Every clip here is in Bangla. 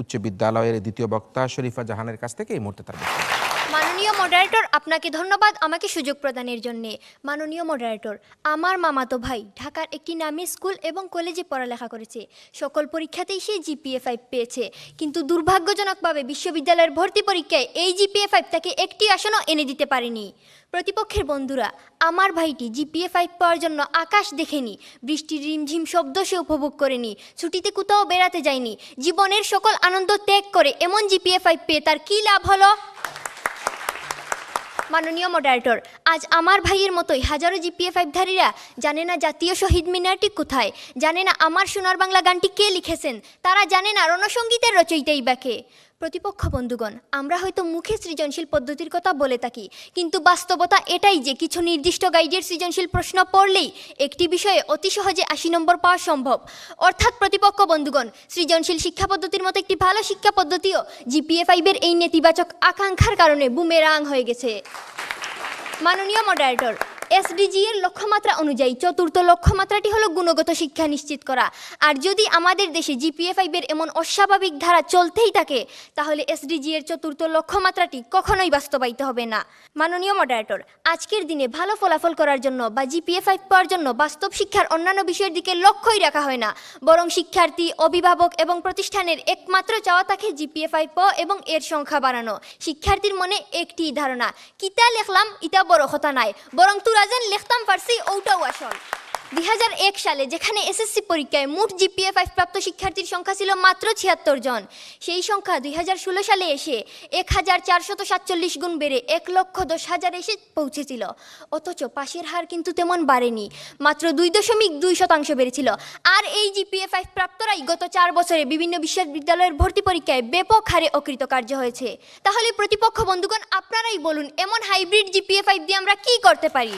উচ্চ বিদ্যালয়ের দ্বিতীয় বক্তা শরীফা জাহানের কাছ থেকে এই মুহূর্তে তার। মাননীয় মডারেটর আপনাকে ধন্যবাদ আমাকে সুযোগ প্রদানের জন্য। মাননীয় মডারেটর আমার মামাতো ভাই ঢাকার একটি নামী স্কুল এবং কলেজে পড়ালেখা করেছে। সকল পরীক্ষাতেই সে জিপিএ ফাইভ পেয়েছে। কিন্তু দুর্ভাগ্যজনকভাবে বিশ্ববিদ্যালয়ের ভর্তি পরীক্ষায় এই জিপিএ ফাইভ তাকে একটি আসনও এনে দিতে পারেনি। প্রতিপক্ষের বন্ধুরা, আমার ভাইটি জিপিএ ফাইভ পাওয়ার জন্য আকাশ দেখেনি। বৃষ্টির রিমঝিম শব্দ সে উপভোগ করেনি। ছুটিতে কোথাও বেড়াতে যায়নি। জীবনের সকল আনন্দ ত্যাগ করে এমন জিপিএ ফাইভ পেয়ে তার কী লাভ হলো? মাননীয় মডারেটর আজ আমার ভাইয়ের মতোই হাজারো জিপিএ ফাইভধারীরা জানে না জাতীয় শহীদ মিনারটি কোথায়, জানে না আমার সোনার বাংলা গানটি কে লিখেছেন, তারা জানে না রণসঙ্গীতের রচয়িতাই বা কে প্রতিপক্ষ বন্ধুগণ, আমরা হয়তো মুখে সৃজনশীল পদ্ধতির কথা বলে থাকি, কিন্তু বাস্তবতা এটাই যে কিছু নির্দিষ্ট গাইডের সৃজনশীল প্রশ্ন পড়লেই একটি বিষয়ে অতি সহজে আশি নম্বর পাওয়া সম্ভব। অর্থাৎ প্রতিপক্ষ বন্ধুগণ, সৃজনশীল শিক্ষা পদ্ধতির মতো একটি ভালো শিক্ষা পদ্ধতিও জিপিএ ফাইভের এই নেতিবাচক আকাঙ্ক্ষার কারণে বুমেরাং হয়ে গেছে। মাননীয় মডারেটর এসডিজি এর লক্ষ্যমাত্রা অনুযায়ী চতুর্থ লক্ষ্যমাত্রাটি হলো গুণগত শিক্ষা নিশ্চিত করা। আর যদি আমাদের দেশে জিপিএ ফাইভের এমন অস্বাভাবিক ধারা চলতেই থাকে, তাহলে এসডিজি এর চতুর্থ লক্ষ্যমাত্রাটি কখনোই বাস্তবায়িত হবে না। মাননীয় মডারেটর আজকের দিনে ভালো ফলাফল করার জন্য বা জিপিএ ফাইভ পাওয়ার জন্য বাস্তব শিক্ষার অন্যান্য বিষয়ের দিকে লক্ষ্যই রাখা হয় না। বরং শিক্ষার্থী, অভিভাবক এবং প্রতিষ্ঠানের একমাত্র চাওয়া থাকে জিপিএ ফাইভ পাওয়া এবং এর সংখ্যা বাড়ানো। শিক্ষার্থীর মনে একটি ধারণা, কিতা লেখলাম ইটা বড় কথা নাই। বরং 2000 لختم فارسی اوټه وشول দুই হাজার এক সালে, যেখানে এসএসসি পরীক্ষায় মোট জিপিএ ফাইভ প্রাপ্ত শিক্ষার্থীর সংখ্যা ছিল মাত্র ছিয়াত্তর জন। সেই সংখ্যা দুই হাজার ষোলো সালে এসে এক হাজার চারশত সাতচল্লিশ গুণ বেড়ে এক লক্ষ দশ হাজার এসে পৌঁছেছিল। অথচ পাশের হার কিন্তু তেমন বাড়েনি, মাত্র দুই দশমিক দুই শতাংশ বেড়েছিল। আর এই জিপিএ ফাইভ প্রাপ্তরাই গত চার বছরে বিভিন্ন বিশ্ববিদ্যালয়ের ভর্তি পরীক্ষায় ব্যাপক হারে অকৃতকার্য হয়েছে। তাহলে প্রতিপক্ষ বন্ধুগণ, আপনারাই বলুন, এমন হাইব্রিড জিপিএ ফাইভ দিয়ে আমরা কি করতে পারি?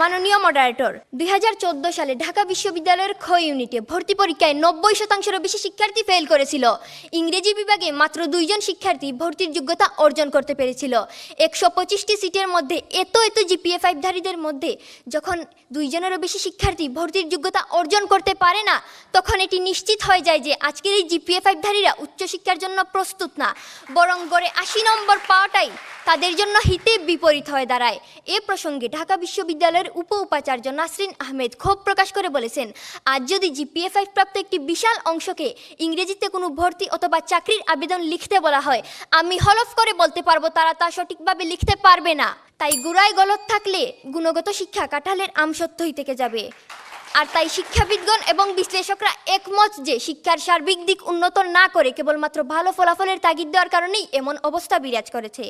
মাননীয় মডারেটর দুই হাজার চৌদ্দ সালে ঢাকা বিশ্ববিদ্যালয়ের খ ইউনিটে ভর্তি পরীক্ষায় নব্বই শতাংশেরও বেশি শিক্ষার্থী ফেল করেছিল। ইংরেজি বিভাগে মাত্র দুইজন শিক্ষার্থী ভর্তির যোগ্যতা অর্জন করতে পেরেছিল। একশো পঁচিশটি সিটের মধ্যে এত এত জিপিএ ফাইভধারীদের মধ্যে যখন দুইজনেরও বেশি শিক্ষার্থী ভর্তির যোগ্যতা অর্জন করতে পারে না, তখন এটি নিশ্চিত হয়ে যায় যে আজকের এই জিপিএ ফাইভধারীরা উচ্চশিক্ষার জন্য প্রস্তুত না। বরং গড়ে আশি নম্বর পাওয়াটাই তাদের জন্য হিতে বিপরীত হয়ে দাঁড়ায়। এ প্রসঙ্গে ঢাকা বিশ্ববিদ্যালয়ের উপ উপাচার্য নাসরিন আহমেদ ক্ষোভ প্রকাশ করে বলেছেন, আজ যদি জিপিএ ফাইভ প্রাপ্ত একটি বিশাল অংশকে ইংরেজিতে কোনো ভর্তি অথবা চাকরির আবেদন লিখতে বলা হয়, আমি হলফ করে বলতে পারব তারা তা সঠিকভাবে লিখতে পারবে না। তাই গুড়ায় গলত থাকলে গুণগত শিক্ষা কাঁঠালের আমসত্যই থেকে যাবে। আর তাই শিক্ষাবিদগণ এবং বিশ্লেষকরা একমত যে শিক্ষার সার্বিক দিক উন্নত না করে কেবলমাত্র ভালো ফলাফলের তাগিদ দেওয়ার কারণেই এমন অবস্থা বিরাজ করেছে।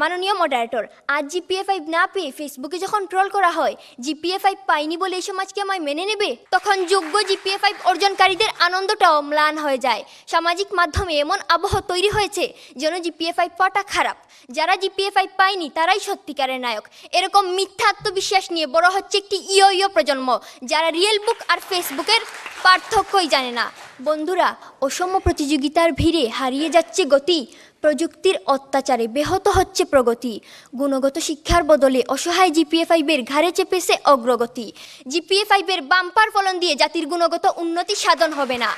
মাননীয় মডারেটর আজ জিপিএ ফাইভ না পেয়ে ফেসবুকে যখন ট্রোল করা হয় জিপিএ ফাইভ পাইনি বলে এই সমাজকে আমায় মেনে নেবে? তখন যোগ্য জিপিএ ফাইভ অর্জনকারীদের আনন্দটাও ম্লান হয়ে যায়। সামাজিক মাধ্যমে এমন আবহ তৈরি হয়েছে যেন জিপিএ ফাইভ খারাপ। যারা জিপিএ ফাইভ পায়নি তারাই সত্যিকারের নায়ক। এরকম মিথ্যা আত্মবিশ্বাস নিয়ে বড় হচ্ছে একটি ইয়ো ইয়ো প্রজন্ম, যারা রিয়েল বুক আর ফেসবুকের পার্থক্যই জানে না। বন্ধুরা অসম প্রতিযোগিতার ভিড়ে হারিয়ে যাচ্ছে গতি। প্রযুক্তির অত্যাচারে ব্যাহত হচ্ছে প্রগতি। গুণগত শিক্ষার বদলে অসহায় জিপিএ ফাইভের ঘাড়ে চেপেছে অগ্রগতি। জিপিএ ফাইভের বাম্পার ফলন দিয়ে জাতির গুণগত উন্নতি সাধন হবে না।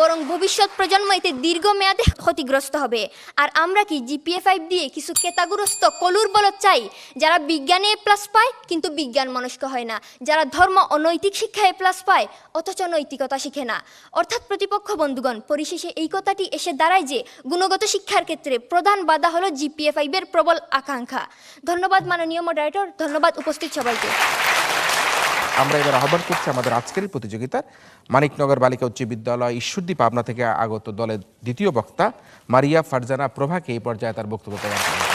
বরং ভবিষ্যৎ প্রজন্ম এতে দীর্ঘমেয়াদে ক্ষতিগ্রস্ত হবে। আর আমরা কি জিপিএ ফাইভ দিয়ে কিছু কেতাগ্রস্ত কলুর বলদ চাই, যারা বিজ্ঞানে প্লাস পায় কিন্তু বিজ্ঞান মনস্ক হয় না, যারা ধর্ম অনৈতিক শিক্ষায় প্লাস পায় অথচ নৈতিকতা শিখে না। অর্থাৎ প্রতিপক্ষ বন্ধুগণ, পরিশেষে এই কথাটি এসে দাঁড়ায় যে গুণগত শিক্ষার ক্ষেত্রে প্রধান বাধা হলো জিপিএ ফাইভের প্রবল আকাঙ্ক্ষা। ধন্যবাদ মাননীয় মডারেটর ধন্যবাদ উপস্থিত সবাইকে। আমরা এবার আহ্বান করছি আমাদের আজকের প্রতিযোগিতা প্রতিযোগিতার মানিকনগর বালিকা উচ্চ বিদ্যালয় ঈশ্বরদী পাবনা থেকে আগত দলের দ্বিতীয় বক্তা মারিয়া ফারজানা প্রভাকে এই পর্যায়ে তার বক্তব্য প্রদান করবেন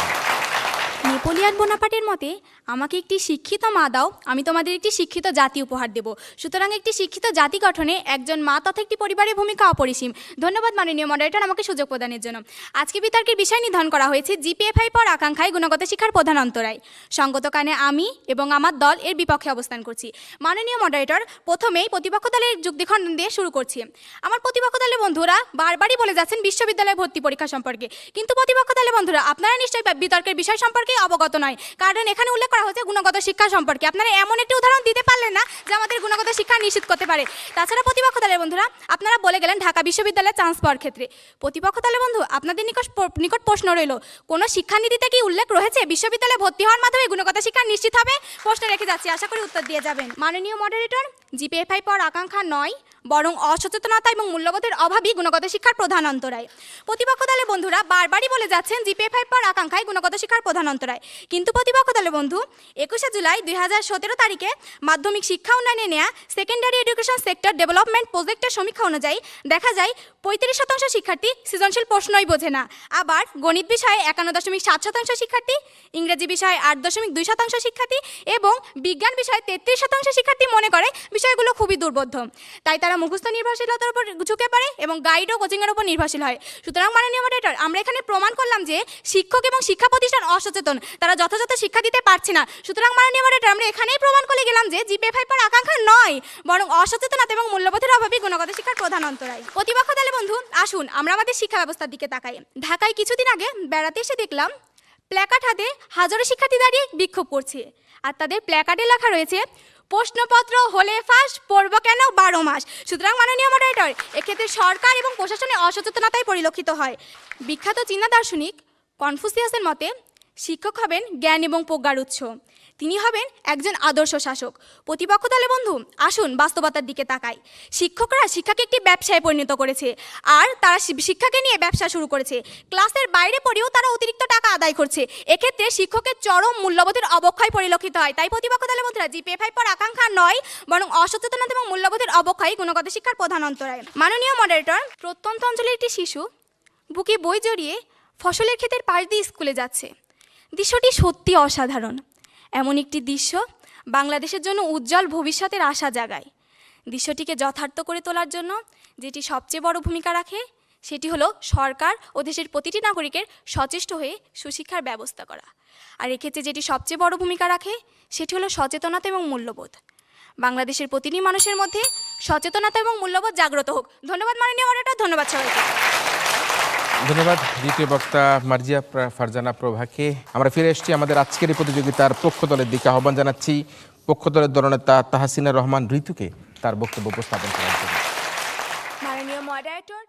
নেপোলিয়ান বোনাপার্টের মতে, আমাকে একটি শিক্ষিত মা দাও, আমি তোমাদের একটি শিক্ষিত জাতি উপহার দেব। সুতরাং একটি শিক্ষিত জাতি গঠনে একজন মা তথা একটি পরিবারের ভূমিকা অপরিসীম। ধন্যবাদ, মাননীয় মডারেটর, আমাকে সুযোগ প্রদানের জন্য। আজকে বিতর্কের বিষয় নির্ধারণ করা হয়েছে জিপিএফআই পর আকাঙ্ক্ষায় গুণগত শিক্ষার প্রধান অন্তরায়। সঙ্গত কানে আমি এবং আমার দল এর বিপক্ষে অবস্থান করছি। মাননীয় মডারেটর, প্রথমেই প্রতিপক্ষ দলের যুক্তিখণ্ডন দিয়ে শুরু করছি। আমার প্রতিপক্ষ দলের বন্ধুরা বারবারই বলে যাচ্ছেন বিশ্ববিদ্যালয়ে ভর্তি পরীক্ষা সম্পর্কে। কিন্তু প্রতিপক্ষ দলের বন্ধুরা, আপনারা নিশ্চয়ই বিতর্কের বিষয় সম্পর্কে অবগত নয়। কারণ এখানে উল্লেখ করা হচ্ছে গুণগত শিক্ষা সম্পর্কে। আপনারা এমন একটি উদাহরণ দিতে পারলেন না যে আমাদের গুণগত শিক্ষা নিশ্চিত করতে পারে। তাছাড়া প্রতিপক্ষ দলের বন্ধুরা, আপনারা বলে গেলেন ঢাকা বিশ্ববিদ্যালয়ে চান্স পাওয়ার ক্ষেত্রে। প্রতিপক্ষ দলের বন্ধু, আপনাদের নিকট নিকট প্রশ্ন রইল, কোনো শিক্ষানীতিতে কি উল্লেখ রয়েছে? বিশ্ববিদ্যালয়ে ভর্তি হওয়ার মাধ্যমে গুণগত শিক্ষা নিশ্চিত হবে? প্রশ্ন রেখে যাচ্ছি, আশা করি উত্তর দিয়ে যাবেন। মাননীয় মডারেটর জিপিএফআই পাওয়ার আকাঙ্ক্ষা নয়। বরং অসচেতনতা এবং মূল্যবোধের অভাবই গুণগত শিক্ষার প্রধান অন্তরায়। প্রতিপক্ষ দলের বন্ধুরা বারবারই বলে যাচ্ছেন জিপে ফাইভ পর আকাঙ্ক্ষায় গুণগত শিক্ষার প্রধান অন্তরায়। কিন্তু প্রতিপক্ষ দলের বন্ধু, একুশে জুলাই দুই হাজার সতেরো তারিখে মাধ্যমিক শিক্ষা উন্নয়নে নেওয়া সেকেন্ডারি এডুকেশন সেক্টর ডেভেলপমেন্ট প্রজেক্টের সমীক্ষা অনুযায়ী দেখা যায় পঁয়ত্রিশ শতাংশ শিক্ষার্থী সৃজনশীল প্রশ্নই বোঝে না। আবার গণিত বিষয়ে একান্ন দশমিক সাত শতাংশ শিক্ষার্থী, ইংরেজি বিষয়ে আট দশমিক দুই শতাংশ শিক্ষার্থী এবং বিজ্ঞান বিষয়ে তেত্রিশ শতাংশ শিক্ষার্থী মনে করে বিষয়গুলো খুবই দুর্বোধ্য। তাই তারা মুখস্থ নির্ভরশীলতার উপর ঝুঁকে পড়ে এবং গাইড ও কোচিংয়ের উপর নির্ভরশীল হয়। সুতরাং মাননীয় মডারেটর আমরা এখানে প্রমাণ করলাম যে শিক্ষক এবং শিক্ষা প্রতিষ্ঠান অসচেতন, তারা যথাযথ শিক্ষা দিতে পারছে না। সুতরাং মাননীয় মডারেটর আমরা এখানেই প্রমাণ করে গেলাম যে জিপে ফাইপার আকাঙ্ক্ষা নয়, বরং অসচেতনতা এবং মূল্যবোধের অভাবই গুণগত শিক্ষার প্রধান অন্তরায়। প্রতিপক্ষ দলে বন্ধু আসুন, আমরা আমাদের শিক্ষা ব্যবস্থার দিকে তাকাই। ঢাকায় কিছুদিন আগে বেড়াতে এসে দেখলাম, প্ল্যাকার্ড হাতে হাজারো শিক্ষার্থী দাঁড়িয়ে বিক্ষোভ করছে। আর তাদের প্ল্যাকার্ডে লেখা রয়েছে, প্রশ্নপত্র হলে ফাঁস পড়ব কেন বারো মাস? সুতরাং মাননীয় মডারেটর এক্ষেত্রে সরকার এবং প্রশাসনের অসচেতনতায় পরিলক্ষিত হয়। বিখ্যাত চীনা দার্শনিক কনফুসিয়াসের মতে শিক্ষক হবেন জ্ঞান এবং প্রজ্ঞার উৎস। তিনি হবেন একজন আদর্শ শাসক। প্রতিপক্ষ দলে বন্ধু, আসুন বাস্তবতার দিকে তাকাই। শিক্ষকরা শিক্ষাকে একটি ব্যবসায় পরিণত করেছে, আর তারা শিক্ষাকে নিয়ে ব্যবসা শুরু করেছে। ক্লাসের বাইরে পড়েও তারা অতিরিক্ত টাকা আদায় করছে। এক্ষেত্রে শিক্ষকের চরম মূল্যবোধের অবক্ষয় পরিলক্ষিত হয়। তাই প্রতিপক্ষ দলে বন্ধুরা জিপে ফাইভ পর আকাঙ্ক্ষা নয়, বরং অসচেতনতা এবং মূল্যবোধের অবক্ষয় গুণগত শিক্ষার প্রধান অন্তরায়। মাননীয় মডারেটর প্রত্যন্ত অঞ্চলের একটি শিশু, বুকে বই জড়িয়ে ফসলের ক্ষেতের পাশ দিয়ে স্কুলে যাচ্ছে। দৃশ্যটি সত্যি অসাধারণ। এমন একটি দৃশ্য বাংলাদেশের জন্য উজ্জ্বল ভবিষ্যতের আশা জাগায়। দৃশ্যটিকে যথার্থ করে তোলার জন্য যেটি সবচেয়ে বড় ভূমিকা রাখে, সেটি হলো সরকার ও দেশের প্রতিটি নাগরিকের সচেষ্ট হয়ে সুশিক্ষার ব্যবস্থা করা। আর এক্ষেত্রে যেটি সবচেয়ে বড় ভূমিকা রাখে, সেটি হলো সচেতনতা এবং মূল্যবোধ। বাংলাদেশের প্রতিটি মানুষের মধ্যে সচেতনতা এবং মূল্যবোধ জাগ্রত হোক। ধন্যবাদ মাননীয় মডারেটর ধন্যবাদ সবাইকে। ধন্যবাদ, দ্বিতীয় বক্তা মার্জিয়া ফারজানা প্রভাকে। আমরা ফিরে এসেছি আমাদের আজকের এই প্রতিযোগিতার পক্ষ দলের দিকে। আহ্বান জানাচ্ছি পক্ষ দলের দলনেতা তাহাসিনা রহমান ঋতুকে তার বক্তব্য উপস্থাপন করার জন্য। মডারেটর